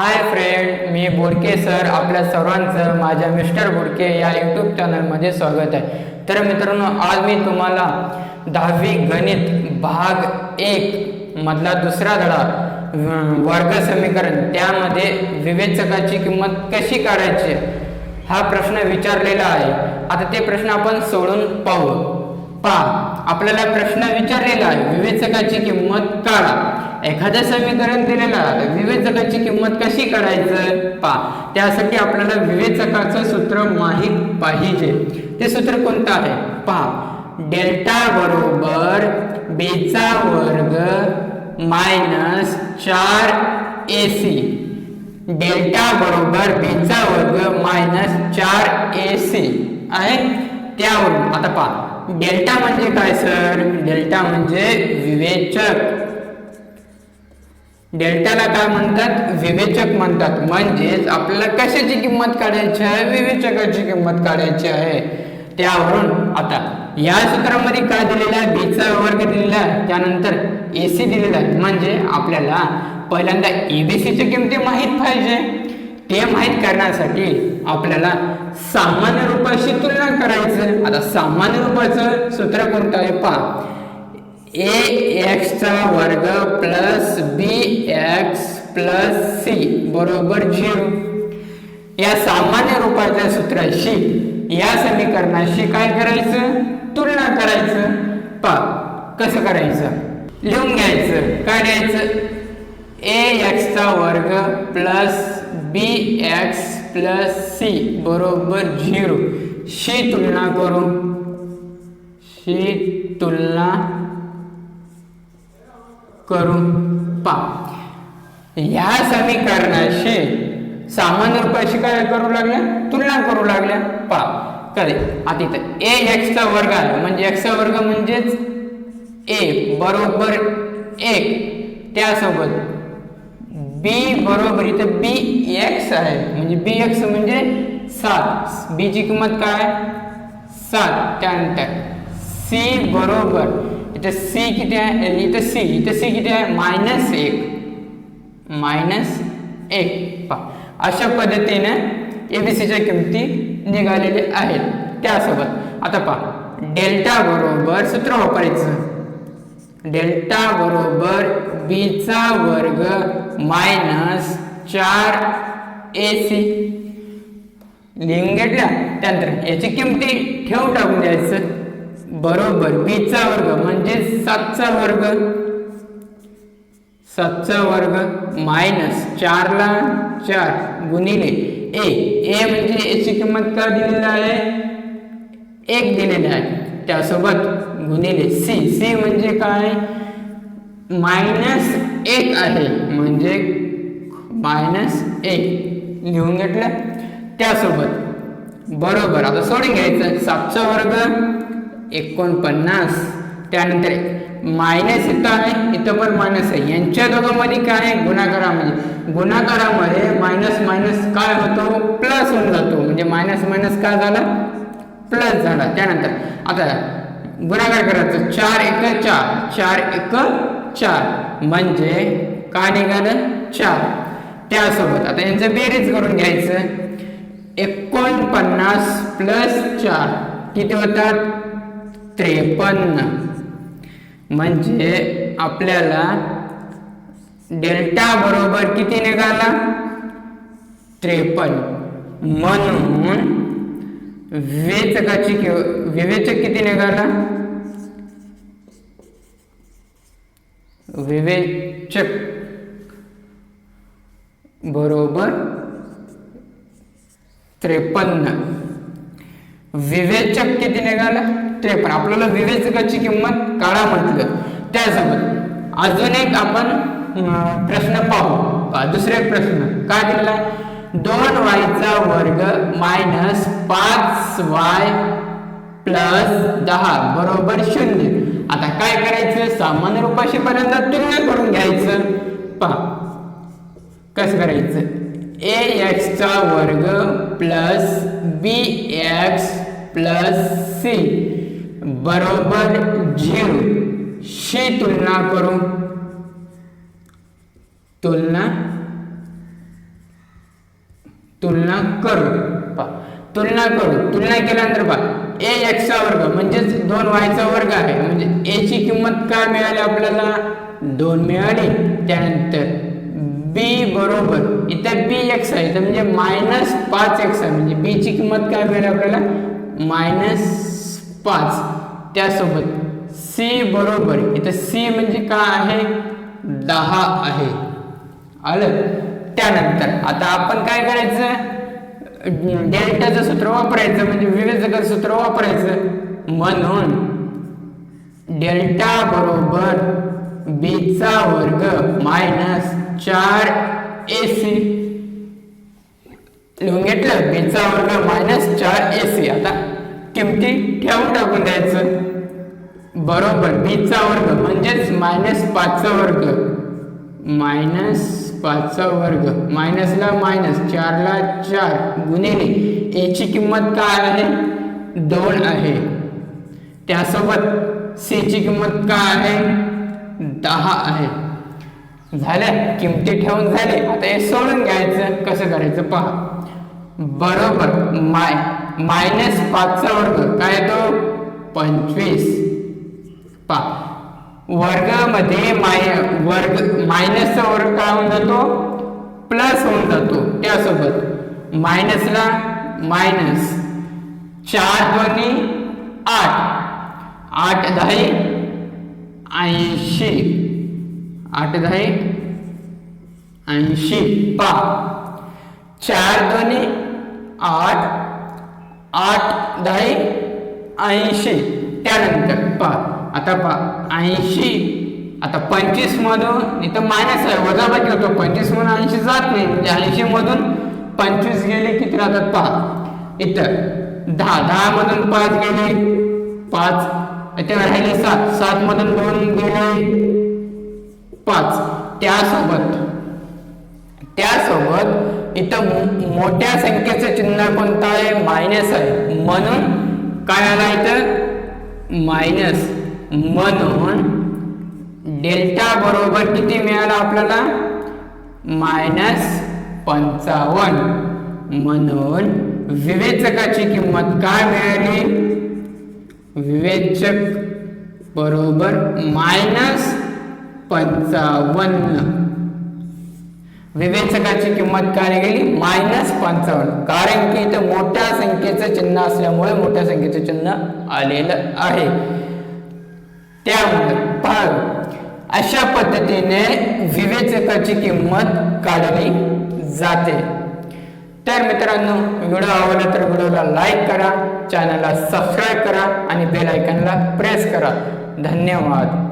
Hi friend मी बोडके sir आपल्या सर्वांचं माझ्या मिस्टर बोडके या यूट्यूब चॅनलमध्ये स्वागत आहे. तर मित्रांनो आज मी तुम्हाला दहावी गणित भाग एक मधला दुसरा धडा वर्ग समीकरण त्यामध्ये विवेचकाची किंमत कशी काढायची? हा प्रश्न विचारलेला आहे. आता ते प्रश्न आपण सोडून पाहू. पहा आपल्याला प्रश्न विचारलेला आहे. विवेचकाची किंमत काढा. एखादं समीकरण दिलेलं आहे. विवेचकाची किंमत कशी काढायचं? पहा त्यासाठी आपल्याला विवेचकाचं सूत्र माहीत पाहिजे. ते सूत्र कोणतं आहे? पहा डेल्टा बरोबर बेचा वर्ग मायनस चार ए सी. डेल्टा बरोबर बेचा वर्ग मायनस चार ए सी. आहे? त्यावरून. आता पहा डेल्टा म्हणजे काय सर? डेल्टा म्हणजे विवेचक. डेल्टाला काय म्हणतात? विवेचक म्हणतात. म्हणजेच आपल्याला कशाची किंमत काढायची आहे? विवेचकाची किंमत काढायची आहे. त्यावरून आता या सूत्रामध्ये काय दिलेलं आहे? बीचा वर्ग दिलेला आहे. त्यानंतर ए सी दिलेला आहे. म्हणजे आपल्याला पहिल्यांदा एबीसीची किमती माहीत पाहिजे. ते माहीत करण्यासाठी आपल्याला सामान्य रूपाशी तुलना करायचं आता सामान्य रूपाचं सूत्र कोणतं आहे? पहा. ए एक्सचा वर्ग plus B X plus C बरोबर झिरो. या सामान्य रूपाच्या सूत्राशी या समीकरणाशी काय करायचं? तुलना करायचं. पा कसं करायचं? लिहून घ्यायचं. काय द्यायचं ए एक्सचा वर्ग plus B X plus C बरोबर झिरो. शी तुलना करू. शी तुलना करून पा. ह्या समीकरणाशी सामान्य रूपाशी काय करू लागल्या? तुलना करू लागल्या. पा. कधी? आता इथं ए एक्सचा वर्ग आला. म्हणजे एक्सचा वर्ग म्हणजेच ए बरोबर एक. त्यासोबत बी बरोबर इथं बी एक्स आहे. म्हणजे बी एक्स म्हणजे सात. बी ची किंमत काय? सात. त्यानंतर सी बरोबर. इथं सी किती आहे? इथं सी इथं सी किती आहे? मायनस एक. मायनस एक. अशा पद्धतीने एबीसीच्या किमती निघालेल्या आहेत. त्यासोबत आता पहा. डेल्टा बरोबर सूत्र वापरायचं. डेल्टा बरोबर बीचा वर्ग मायनस चार ए सी लिहून घेतल्या त्यानंतर याची किमती ठेव टाकून द्यायचं. बरोबर बीचा वर्ग म्हणजे सातचा वर्ग. सातचा वर्ग मायनस चारला चार गुणिले ए ए म्हणजे याची किंमत का दिलेली आहे? एक दिलेली आहे. त्यासोबत गुणिले सी सी म्हणजे काय? मायनस एक आहे. म्हणजे मायनस एक. लिहून घेतलं? त्यासोबत. बरोबर. आता सोडून घ्यायचं. सातचा वर्ग एकोणपन्नास. त्यानंतर मायनस इथं आहे. इथं पण मायनस आहे. यांच्या दोघांमध्ये काय आहे? गुणाकारामध्ये. गुणाकारामध्ये मायनस मायनस काय होतो? प्लस होऊन जातो. म्हणजे मायनस मायनस काय झाला? प्लस झाला. त्यानंतर आता गुणाकार करायचं. चार एक चार. चार एक चार. म्हणजे काय निघालं? चार. त्यासोबत आता यांचं बेरीज करून घ्यायचं. एकोणपन्नास प्लस चार. किती होतात? त्रेपन्न. म्हणजे आपल्याला डेल्टा बरोबर किती निघाला? त्रेपन्न. म्हणून विवेचकाची विवेचक किती निघाला? विवेचक. बरोबर? त्रेपन्न. विवेचक किती निघाला? त्रेपन्न. आपल्याला विवेचकाची किंमत काळा म्हटलं. त्यासोबत अजून एक आपण प्रश्न पाहू. दुसरा एक प्रश्न. काय दिलेला दोन वायचा वर्ग मायनस पाच वाय प्लस दहा बरोबर शून्य. आता काय करायचं? सामान्य रूपाशी पर्यंत तुलना करून घ्यायचं. पहा. कसं करायचं? ए एक्सचा वर्ग plus B X plus C बरोबर झिरो. शी तुलना करू. तुलना तुलना करू. पहा तुलना करू. तुलना केल्यानंतर पहा ए एक्सचा वर्ग म्हणजेच दोन वायचा वर्ग आहे. म्हणजे ए ची किंमत काय मिळाली आपल्याला? दोन मिळाली. त्यानंतर बी बरोबर. इथं बी एक्स आहे. तर म्हणजे मायनस पाच एक्स आहे. म्हणजे बी ची किंमत काय मिळाली आपल्याला? मायनस पाच. त्यासोबत सी बरोबर. इथं सी म्हणजे काय आहे? दहा आहे. आलं? त्यानंतर आता आपण काय करायचं? डेल्टाचं सूत्र वापरायचं म्हणजे विवेचकर सूत्र वापरायचं. म्हणून डेल्टा बरोबर बीचा वर्ग मायनस चार ए सी लिहून घेतलं? बीचा वर्ग मायनस चार ए सी आता किमती ठेवून टाकून द्यायचं. बरोबर बीचा वर्ग म्हणजेच मायनस पाचचा वर्ग. मायनस पाचचा वर्ग. मायनसला मायनस चारला चार. गुणिले याची किंमत काय आहे? दोन आहे. त्यासोबत सी ची किंमत काय आहे? दहा आहे. झाल्या. किमती ठेवून झाले. आता हे सोडून घ्यायचं. कसं करायचं पहा. बरोबर. माय मायनस पाचचा वर्ग. काय तो पंचवीस. पहा. वर्गामध्ये माय वर्ग मायनसचा वर्ग काय होऊन जातो? प्लस होऊन जातो. त्यासोबत मायनसला मायनस चार दोन्ही आठ. आठ दहा ऐंशी. आठ दहा ऐंशी. पा. चार दोन्ही आठ. आठ दहा ऐंशी. त्यानंतर पा. आता पा ऐंशी आता पंचवीस मधून इथं मायनस आहे वजाबाकी होतो पंचवीस मधून ऐंशी जात नाही. म्हणजे ऐंशी मधून पंचवीस गेले किती राहतात पहा इथं दहा. दहा मधून पाच गेले पाच. इथे राहिले सात. सात मधून दोन गेले पाच. त्यासोबत त्यासोबत इथं मो- मोठ्या संख्येचं चिन्ह कोणतं आहे? मायनस आहे. म्हणून काय आला इथं? मायनस म्हणून डेल्टा बरोबर किती मिळाला आपल्याला? मायनस पंचावन्न. म्हणून विवेचकाची किंमत काय मिळाली? विवेचक बरोबर मायनस पंचावन्न. विवेचकाची किंमत काय गेली? मायनस पंचावन्न. कारण की इथं मोठ्या संख्येचं चिन्ह असल्यामुळे मोठ्या संख्येचं चिन्ह आलेलं आहे. त्यामुळे पहा अशा पद्धतीने विवेचकाची किंमत काढली जाते. तर मित्रांनो व्हिडिओ आवडला तर व्हिडिओला लाईक करा चॅनलला सबस्क्राईब करा आणि बेल आयकनला प्रेस करा. धन्यवाद.